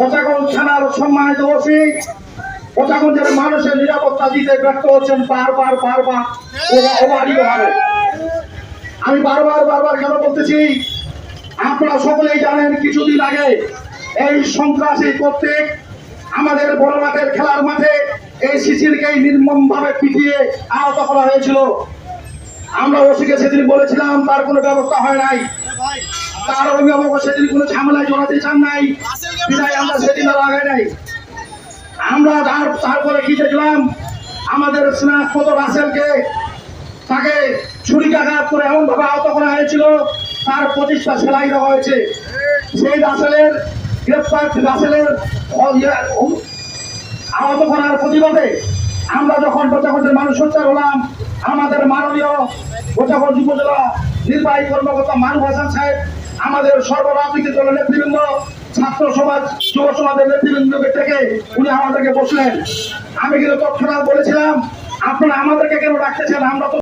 পচাগঞ্জ থানার সম্মানিত ওসি। পচাগঞ্জের মানুষের নিরাপত্তা দিতে ব্যর্থ হচ্ছেন বারবার বারবার। অবাধিতভাবে আমি বারবার বারবার কেন বলতেছি? আপনারা সকলেই জানেন, কিছুদিন আগে এই সন্ত্রাসী কর্তৃক আমাদের বড় মাঠের খেলার মাঠে এই শিশিরকে নির্মম ভাবে পিটিয়ে আহত করা হয়েছিল। আমরা ওসিকে সেদিন বলেছিলাম, তার কোনো ব্যবস্থা হয় নাই। তার অভিভাবক সেদিন কোনো ঝামেলায় জড়াতে চান নাই। বিদায় আমরা সেদিন আগে নাই। আমরা তার তারপরে কি দেখলাম? আমাদের স্নাতক রাসেলকে তাকে ছুরিকাঘাত করে এমন ভাবে আহত করা হয়েছিল তার পঁচিশটা সেলাই দেওয়া হয়েছে। সেই রাসেলের গ্রেপ্তার রাসেলের ইয়ে, আহত করার প্রতিবাদে আমরা যখন বোচাগঞ্জের মানুষ সোচ্চার হলাম আমাদের মাননীয় বোচাগঞ্জ উপজেলা নির্বাহী কর্মকর্তা মানব হাসান সাহেব আমাদের সর্বরাজনীতি দলের নেতৃবৃন্দ, ছাত্র সমাজ, যুব সমাজের নেতৃবৃন্দকে থেকে উনি আমাদেরকে বসলেন। আমি কিন্তু তৎক্ষণাৎ বলেছিলাম, আপনারা আমাদেরকে কেন রাখতেছেন আমরা তো